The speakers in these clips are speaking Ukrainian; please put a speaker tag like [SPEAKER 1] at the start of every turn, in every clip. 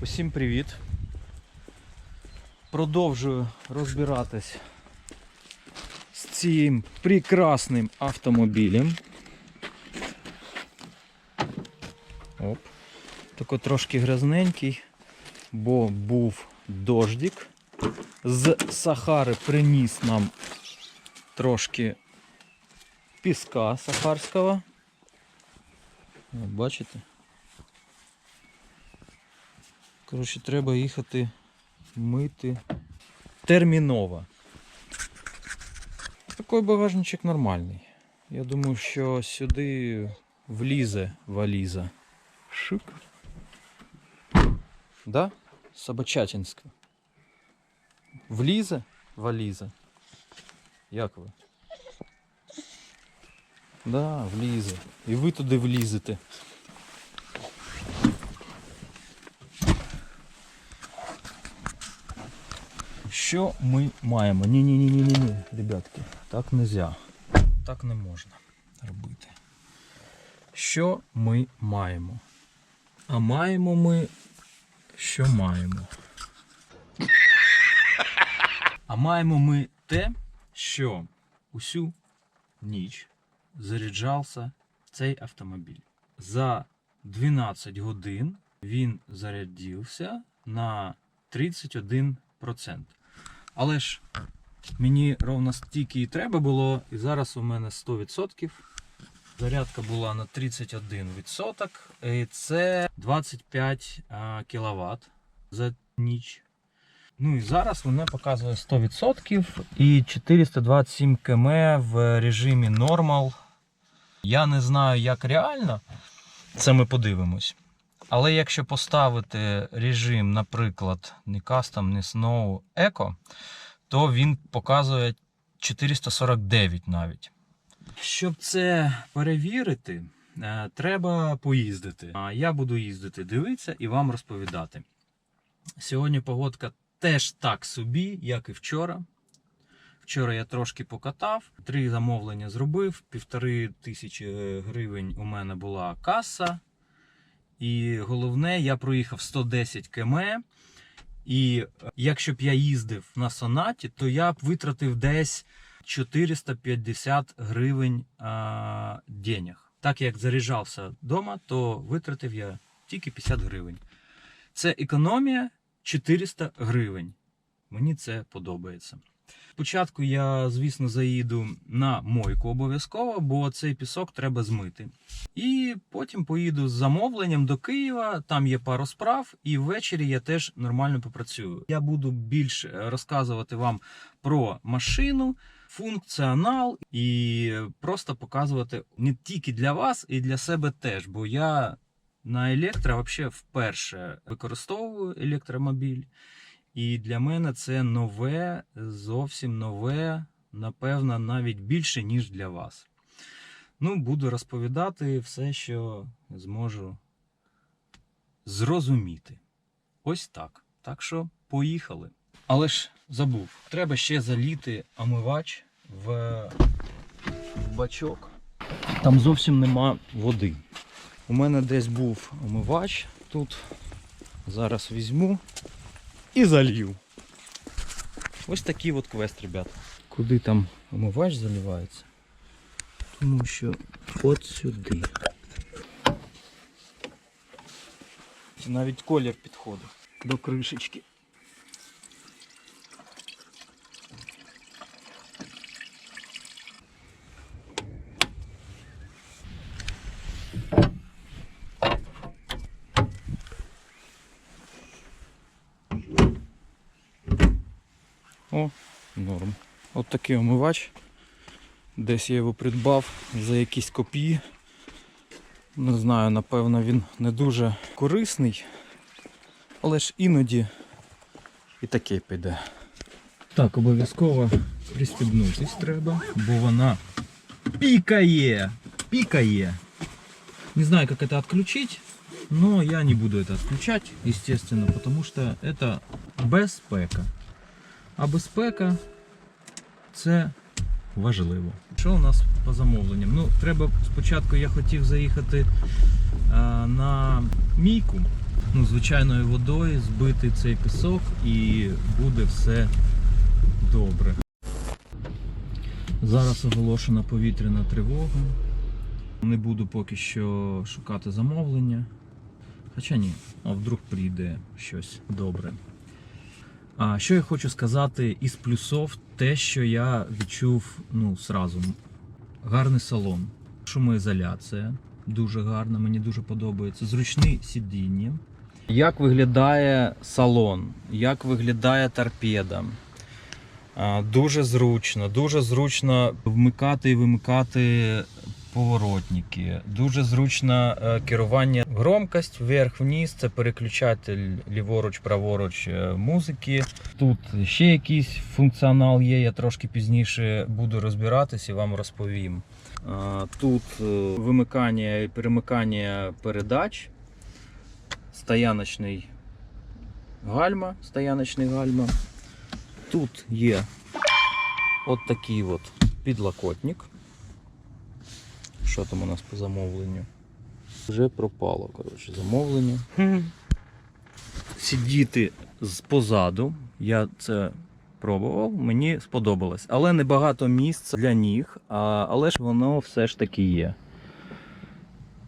[SPEAKER 1] Усім привіт. Продовжую розбиратись з цим прекрасним автомобілем. Оп. Тако трошки грязненький, бо був дождик. З Сахари приніс нам трошки піска сахарського. Бачите? Коротше, треба їхати мити терміново. Такий багажничок нормальний. Я думаю, що сюди влізе валіза. Шик. Да? Собачатинська. Влізе валіза. Як ви? Да, влізе. І ви туди влізете. Що ми маємо? Ні, ні, ні, ні, ні, ні, ребятки, так нельзя. Так не можна робити. Що ми маємо? А маємо ми. Що маємо? А маємо ми те, що усю ніч заряджався цей автомобіль. За 12 годин він зарядився на 31%. Але ж мені ровно стільки і треба було, і зараз у мене 100%. Зарядка була на 31%, і це 25 кВт за ніч. Ну і зараз вона показує 100% і 427 км в режимі Normal. Я не знаю, як реально, це ми подивимось. Але якщо поставити режим, наприклад, не Custom, не Snow Eco, то він показує 449 навіть. Щоб це перевірити, е, треба поїздити. А Я буду їздити, дивитися і вам розповідати. Сьогодні погодка теж так собі, як і вчора. Вчора я трошки покатав, три замовлення зробив, півтори тисячі гривень у мене була каса. І головне, я проїхав 110 км. І е, якщо б я їздив на сонаті, то я б витратив десь 450 гривень а, денег. Так як заряджався вдома, то витратив я тільки 50 гривень. Це економія 400 гривень. Мені це подобається. Спочатку я, звісно, заїду на мойку обов'язково, бо цей пісок треба змити. І потім поїду з замовленням до Києва. Там є пару справ, і ввечері я теж нормально попрацюю. Я буду більше розказувати вам про машину, функціонал і просто показувати не тільки для вас, і для себе теж. Бо я на електро взагалі вперше використовую електромобіль. І для мене це нове, зовсім нове, напевно, навіть більше, ніж для вас. Ну, буду розповідати все, що зможу зрозуміти. Ось так. Так що поїхали. Але ж забув, треба ще заліти омивач в, в бачок. Там зовсім нема води. У мене десь був омивач тут. Зараз візьму і залью. Ось такий от квест, ребят. Куди там умивач заливається? Тому що от сюди. Навіть колір підходить до кришечки. О, норм. От такий омивач. Десь я його придбав за якісь копії. Не знаю, напевно, він не дуже корисний, але ж іноді і таке піде. Так, обов'язково пристібнутись треба, бо вона пікає! Пікає! Не знаю, как это отключить, но я не буду это отключать, естественно, потому что это безпека. А безпека це важливо. Що у нас по замовленням? Ну, треба спочатку я хотів заїхати а, на мійку. ну, звичайною водою збити цей пісок і буде все добре. Зараз оголошена повітряна тривога. Не буду поки що шукати замовлення. Хоча ні, а вдруг прийде щось добре. А що я хочу сказати із плюсов, те, що я відчув ну, сразу. Гарний салон, шумоізоляція, дуже гарна, мені дуже подобається. Зручні сидіння. Як виглядає салон, як виглядає торпеда. Дуже зручно, дуже зручно вмикати і вимикати поворотники. Дуже зручно е, керування. Громкость вверх-вниз, це переключатель ліворуч-праворуч е, музики. Тут ще якийсь функціонал є, я трошки пізніше буду розбиратись і вам розповім. Тут е, вимикання і перемикання передач, стояночний гальма, стояночний гальма. Тут є от такий от підлокотник. Що там у нас по замовленню? Вже пропало, коротше, замовлення. Сидіти позаду, я це пробував, мені сподобалось. Але небагато місця для ніг, а, але ж воно все ж таки є.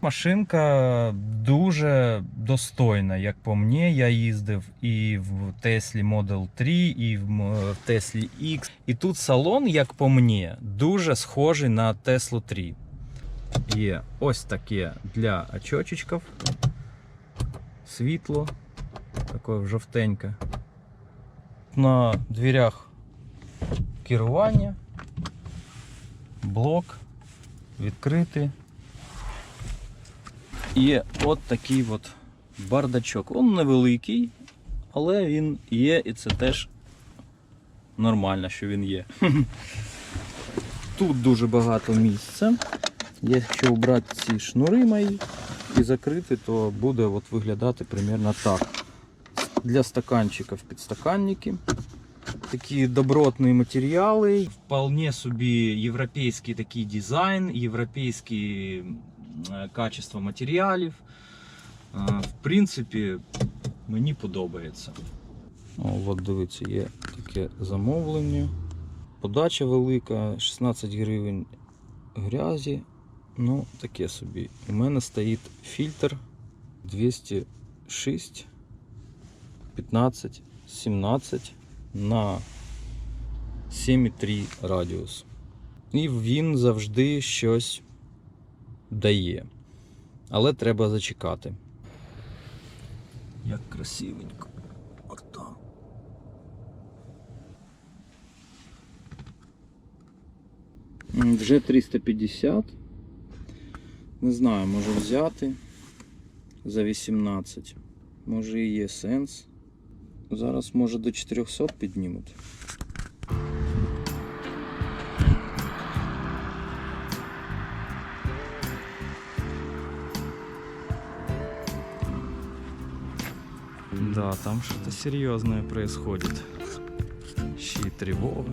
[SPEAKER 1] Машинка дуже достойна, як по мені. Я їздив і в Теслі Model 3, і в Теслі X. І тут салон, як по мені, дуже схожий на Теслу 3. Є ось таке для очочечків. Світло, таке жовтеньке. На дверях керування, блок відкритий. Є от такий от бардачок. Він невеликий, але він є і це теж нормально, що він є. Тут дуже багато місця. Якщо обрати ці шнури мої і закрити, то буде от виглядати примерно так. Для стаканчиків підстаканники. Такі добротні матеріали. Вполне собі європейський такий дизайн, європейські е, качество матеріалів. Е, В принципі, мені подобається. О, от дивіться, є таке замовлення. Подача велика, 16 гривень грязі. Ну, таке собі. У мене стоїть фільтр 206, 15, 17 на 7,3 радіус. І він завжди щось дає. Але треба зачекати. Як красивенько. Отак. Вже 350. Не знаю, може взяти за 18. Може і є сенс. Зараз може до 400 піднімуть. Да, там что-то серьезное происходит. Й тревога.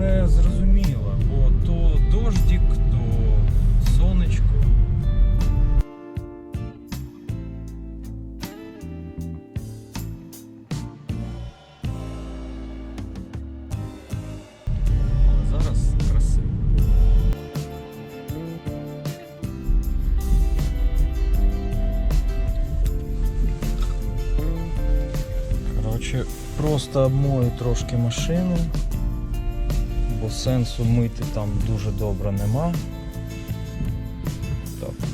[SPEAKER 1] Не зрозуміла, бо то дождик, то сонечко. Просто обмою трошки машину, бо сенсу мити там дуже добре нема. Так.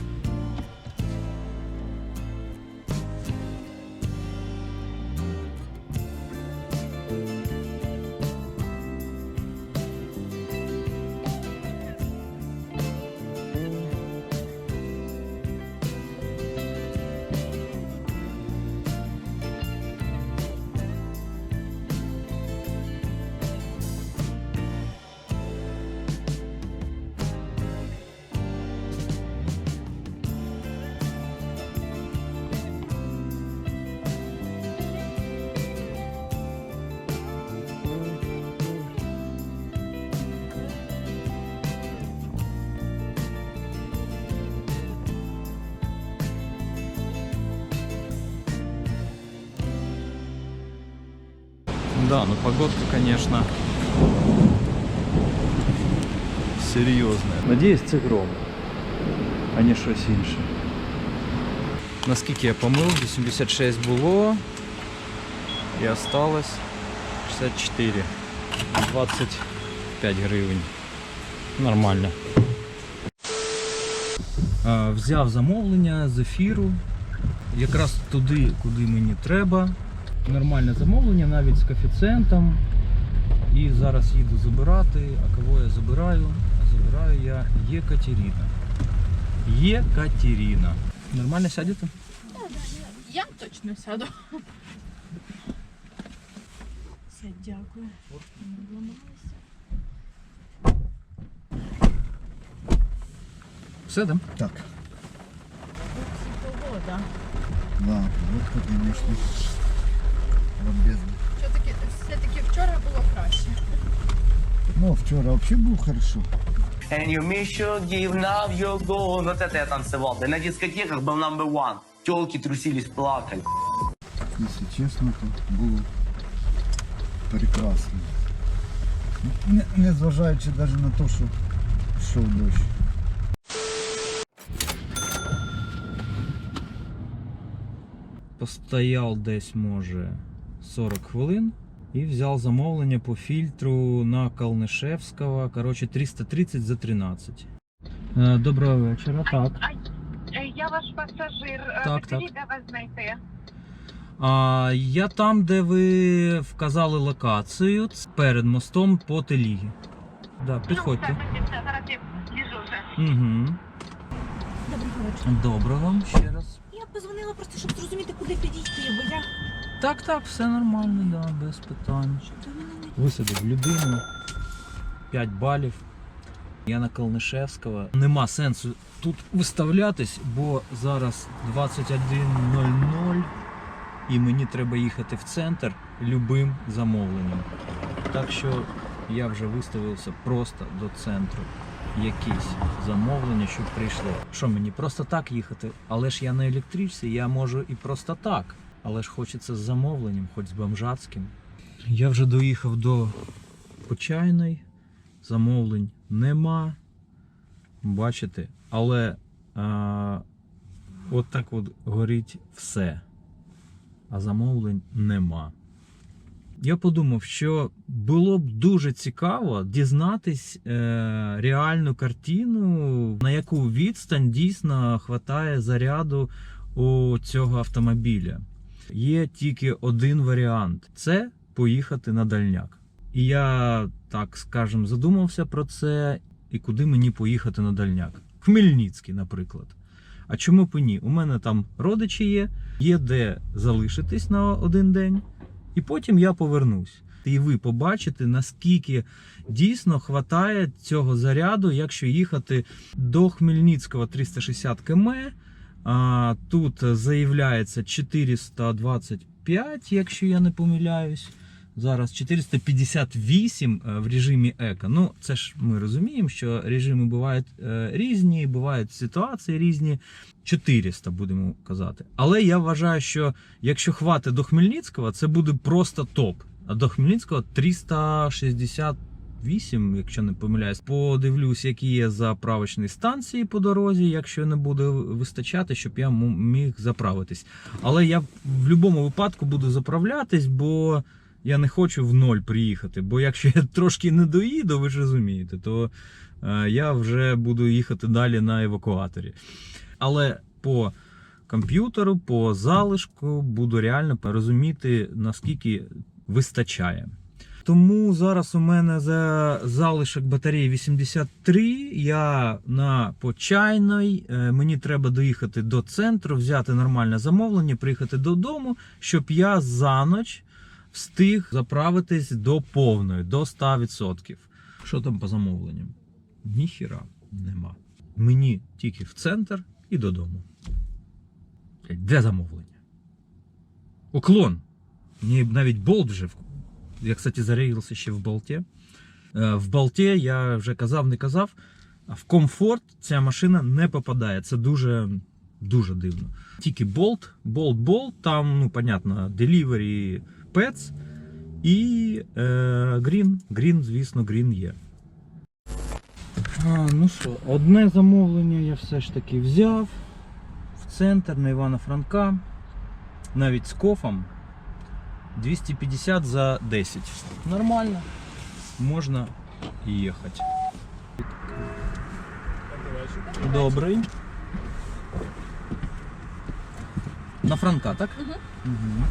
[SPEAKER 1] Да, ну погодка, конечно, серйозна. Надіюсь, це гром, а не щось інше. Наскільки я помив, 86 було і осталось 64. 25 гривень. Нормально. А, Взяв замовлення з ефіру. Якраз туди, куди мені треба. Нормальне замовлення, навіть з коефіцієнтом. І зараз їду забирати. А кого я забираю? А забираю я Єкатерина. Єкатерина. Нормально сядете?
[SPEAKER 2] Я точно сяду. Все, дякую. Зламалася.
[SPEAKER 1] Сидим.
[SPEAKER 3] Так,
[SPEAKER 2] Погода.
[SPEAKER 3] да, водка, конечно.
[SPEAKER 2] Все-таки, все-таки вчора було краще.
[SPEAKER 3] Ну, вчора вообще був хорошо.
[SPEAKER 4] And you miss your give, now you go. Вот это я танцевал. Да на дискотеках был number one. Телки трусились, плакали.
[SPEAKER 3] Якщо чесно, то було прекрасно. Не, не зважаючи навіть на те, що йшов дощ.
[SPEAKER 1] Постояв десь, може, 40 хвилин і взяв замовлення по фільтру на Калнишевського. Коротше, 330 за 13. Е, Доброго вечора. Так.
[SPEAKER 5] Е, Я ваш пасажир. Е,
[SPEAKER 1] Так,
[SPEAKER 5] Підкажіть, де вас знайти?
[SPEAKER 1] А, я там, де ви вказали локацію, ц- перед мостом по Телігі. Да, підходьте.
[SPEAKER 5] Ну, все, зараз я біжу вже.
[SPEAKER 1] Угу.
[SPEAKER 2] Доброго вечора.
[SPEAKER 1] Доброго ще раз.
[SPEAKER 2] Я позвонила просто, щоб зрозуміти, куди підійти, бо я.
[SPEAKER 1] Так, так, все нормально, да, без питань. Висадив людину 5 балів. Я на Калнишевського. Нема сенсу тут виставлятись, бо зараз 21.00 і мені треба їхати в центр любим замовленням. Так що я вже виставився просто до центру. Якісь замовлення, щоб прийшло. Що мені просто так їхати? Але ж я на електричці, я можу і просто так. Але ж хочеться з замовленням, хоч з бомжацьким. Я вже доїхав до Почайної, замовлень нема. Бачите, але а, от так от горить все, а замовлень нема. Я подумав, що було б дуже цікаво дізнатись е, реальну картину, на яку відстань дійсно хватає заряду у цього автомобіля. Є тільки один варіант це поїхати на дальняк. І я, так скажем, задумався про це, і куди мені поїхати на дальняк. Хмельницький, наприклад. А чому б ні? У мене там родичі є, є де залишитись на один день, і потім я повернусь. І ви побачите, наскільки дійсно хватає цього заряду, якщо їхати до Хмельницького 360 км. Тут заявляється 425, якщо я не помиляюсь. Зараз 458 е, в режимі еко. Ну, це ж ми розуміємо, що режими бувають е, різні, бувають ситуації різні. 400 будемо казати. Але я вважаю, що якщо хватить до Хмельницького, це буде просто топ. А до Хмельницького 368, якщо не помиляюсь. Подивлюсь, які є заправочні станції по дорозі, якщо не буде вистачати, щоб я міг заправитись. Але я в будь-якому випадку буду заправлятись, бо я не хочу в ноль приїхати. Бо якщо я трошки не доїду, ви ж розумієте, то е, я вже буду їхати далі на евакуаторі. Але по комп'ютеру, по залишку буду реально розуміти, наскільки вистачає. Тому зараз у мене за залишок батареї 83. Я на почайної. Е, Мені треба доїхати до центру, взяти нормальне замовлення, приїхати додому, щоб я за ніч встиг заправитись до повної, до 100%. Що там по замовленням? Ніхіра нема. Мені тільки в центр і додому. Де замовлення? Уклон. Мені навіть болт вже. Я, кстати, зарегився ще в болті. Е, В болті я вже казав, не казав. а В комфорт ця машина не попадає. Це дуже, дуже дивно. Тільки болт, болт, болт, там, ну, понятно, delivery, pets І е, грін. Грін, звісно, грін є. А, ну що, одне замовлення я все ж таки взяв в центр на Івана Франка. Навіть з кофом. 250 за 10. Нормально. Можна їхати. Добрий. На Франка, так?
[SPEAKER 2] Мгм.
[SPEAKER 1] Угу.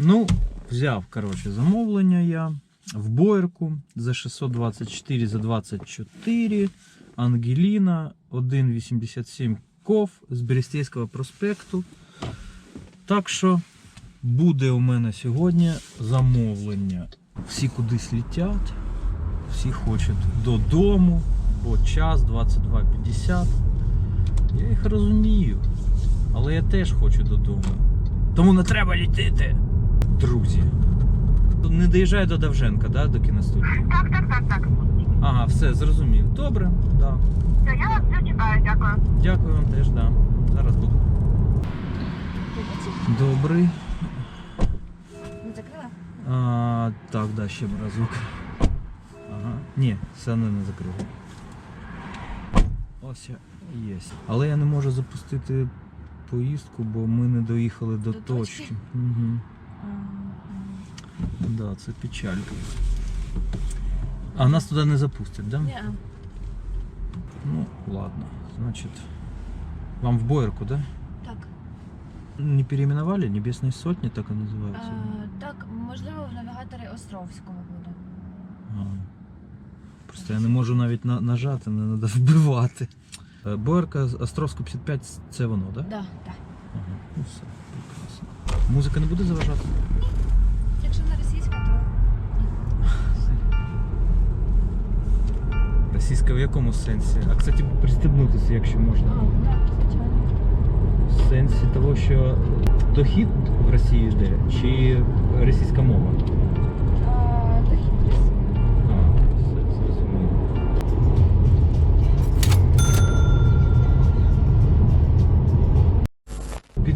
[SPEAKER 1] Ну, взяв, коротше, замовлення я в Бойерку за 624 за 24. Ангеліна 1,87 ков з Берестейського проспекту. Так що буде у мене сьогодні замовлення. Всі кудись літять, всі хочуть додому, бо час 22.50. Я їх розумію. Але я теж хочу додому. Тому не треба літити. Друзі. Не доїжджаю до Давженка, да, до кіностудії?
[SPEAKER 5] Так, так, так, так.
[SPEAKER 1] Ага, все, зрозумів. Добре, да.
[SPEAKER 5] Все, я вас все чекаю, дякую.
[SPEAKER 1] Дякую вам теж, да. Зараз буду. Добрий.
[SPEAKER 2] Не закрила?
[SPEAKER 1] А, так, да, ще разок. Ага. Ні, все одно не закрив. Ось я є. Але я не можу запустити поїздку, бо ми не доїхали до,
[SPEAKER 2] До
[SPEAKER 1] точки.
[SPEAKER 2] точки?
[SPEAKER 1] Угу. Да, це печалька. А нас туди не запустять, да?
[SPEAKER 2] Ні.
[SPEAKER 1] Ну, ладно. Значит, вам в Боярку, да?
[SPEAKER 2] Так.
[SPEAKER 1] Не переименовали? Небесные сотни так и называются?
[SPEAKER 2] А, так, можливо, в навігаторі Островського буде.
[SPEAKER 1] А. Просто я не можу навіть на, нажати, не треба вбивати. Е, Боярка Островська 55 це воно, так? Да?
[SPEAKER 2] Да, так.
[SPEAKER 1] Ага. Ну все. Музика не буде заважати?
[SPEAKER 2] Якщо вона російська, то
[SPEAKER 1] Російська в якому сенсі? А кстати, пристебнутися, якщо можна.
[SPEAKER 2] а, так, звичайно.
[SPEAKER 1] В сенсі того, що дохід в Росії йде, чи російська мова?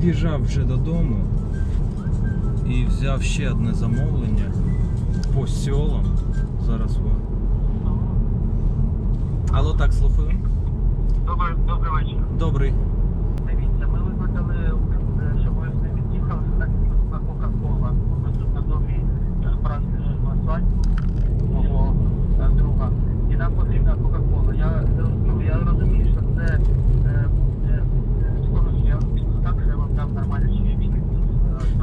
[SPEAKER 1] Під'їжджав вже додому і взяв ще одне замовлення по сьолам. Зараз ви. Алло, так, слухаю.
[SPEAKER 6] Добрий, добрий вечір.
[SPEAKER 1] Добрий.
[SPEAKER 6] Дивіться, ми викликали, е, щоб ви не від'їхали на на Кока-Кола. Ми тут на домі е, брат Масань, мого е, друга. І нам потрібна Кока-Кола. Я, ну, я розумію, що це е, буде скоро я так, що я вам дам нормально ще він.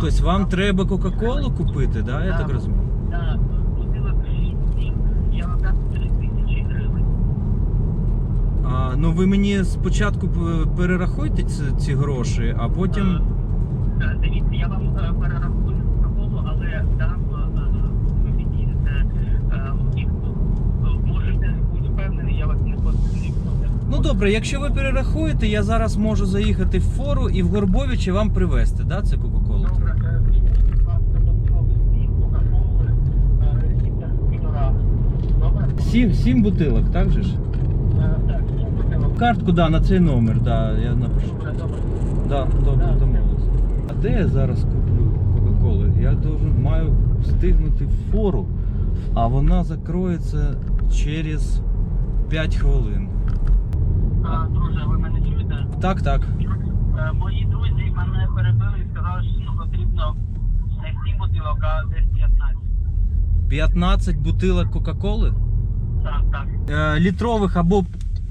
[SPEAKER 1] Тобто вам треба Кока-Колу купити, да? я так розумію?
[SPEAKER 6] Так, бутилок 6-7, я вам дам 3 тисячі гривень.
[SPEAKER 1] А, ну ви мені спочатку перерахуйте ці, ці гроші, а потім.
[SPEAKER 6] Е, Дивіться, я вам е, перерахую Кока-Колу, але дам. Е, Можете бути впевнені, я вас не потрібно.
[SPEAKER 1] Ну добре, якщо ви перерахуєте, я зараз можу заїхати в фору і в Горбовичі вам привезти, да, це Кока-Колу?
[SPEAKER 6] Добре, е, візьміть, будь ласка, бутилок сім Кока-Коли, е, літр півтора. Добре?
[SPEAKER 1] Сім, сім бутилок, так же ж?
[SPEAKER 6] Е, Так, сім бутилок.
[SPEAKER 1] Картку, да, на цей номер, да, я напишу.
[SPEAKER 6] Добре, добре.
[SPEAKER 1] Да, добре,
[SPEAKER 6] Да.
[SPEAKER 1] домовились. А де я зараз куплю Кока-Коли? Я должен, маю встигнути в фору, а вона закроється через 5 хвилин.
[SPEAKER 6] А, Друже, ви мене чуєте?
[SPEAKER 1] Так, так.
[SPEAKER 6] Е, Мої друзі мене перебили і сказали, що ну, потрібно не 7 бутилок, а десь 15.
[SPEAKER 1] 15 бутилок Кока-Коли?
[SPEAKER 6] Так, так.
[SPEAKER 1] Е, літрових або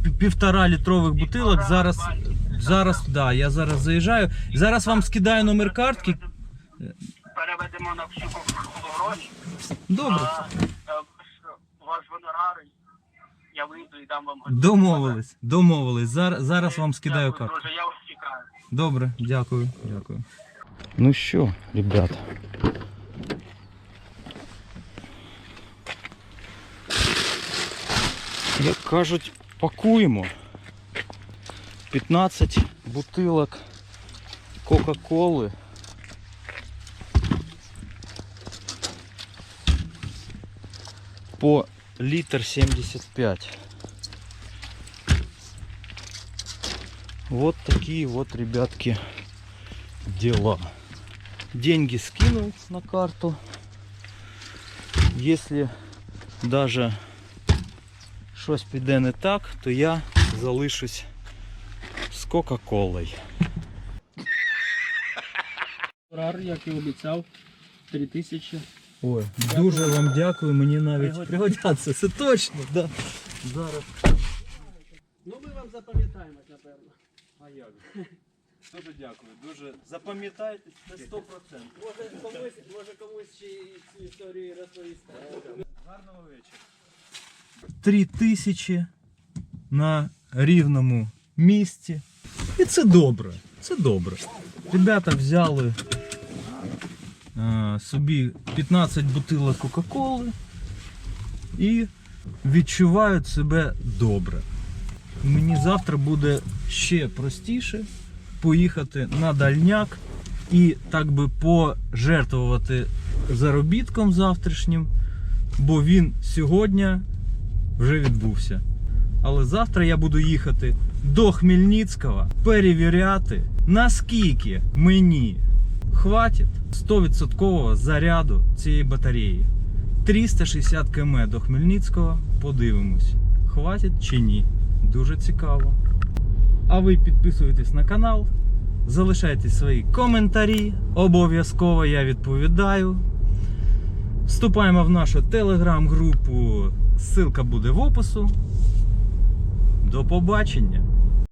[SPEAKER 1] пі- півтора літрових бутилок зараз. Зараз, да, я зараз заїжджаю. Зараз вам скидаю номер картки.
[SPEAKER 6] Переведемо на всю гроші.
[SPEAKER 1] Добре.
[SPEAKER 6] Е, ваш гонорар, я вийду і дам вам гроші.
[SPEAKER 1] Домовились, домовились. Зараз, зараз вам скидаю
[SPEAKER 6] Дякую,
[SPEAKER 1] картку.
[SPEAKER 6] Друже, я вас чекаю.
[SPEAKER 1] Добре, дякую, дякую. Ну що, ребят. Як кажуть, пакуємо. 15 бутилок Кока-Коли. По литр 75. Вот такие вот, ребятки, дела. Деньги скинул на карту. Если даже щось піде не так, то я залишусь з Кока-Колою.
[SPEAKER 7] Рар, як і обіцяв, 3 тисячі.
[SPEAKER 1] Ой, дуже вам дякую, мені навіть пригодяться, це точно, да. Зараз.
[SPEAKER 7] Ну ми вам запам'ятаємось, напевно.
[SPEAKER 1] А як? Дуже дякую, дуже запам'ятайте це 100%.
[SPEAKER 7] Може комусь, може комусь ще й цю історію розповісти.
[SPEAKER 1] Гарного вечора. Три тисячі на рівному місці. І це добре. Це добре. Ребята взяли е, собі 15 бутилок Кока-Коли і відчувають себе добре. Мені завтра буде ще простіше поїхати на дальняк і так би пожертвувати заробітком завтрашнім, бо він сьогодні вже відбувся. Але завтра я буду їхати до Хмельницького перевіряти, наскільки мені хватить 100% заряду цієї батареї. 360 км до Хмельницького. Подивимось, хватить чи ні. Дуже цікаво. А ви підписуйтесь на канал, залишайте свої коментарі. Обов'язково я відповідаю. Вступаємо в нашу телеграм-групу. Ссылка буде в опису. До побачення!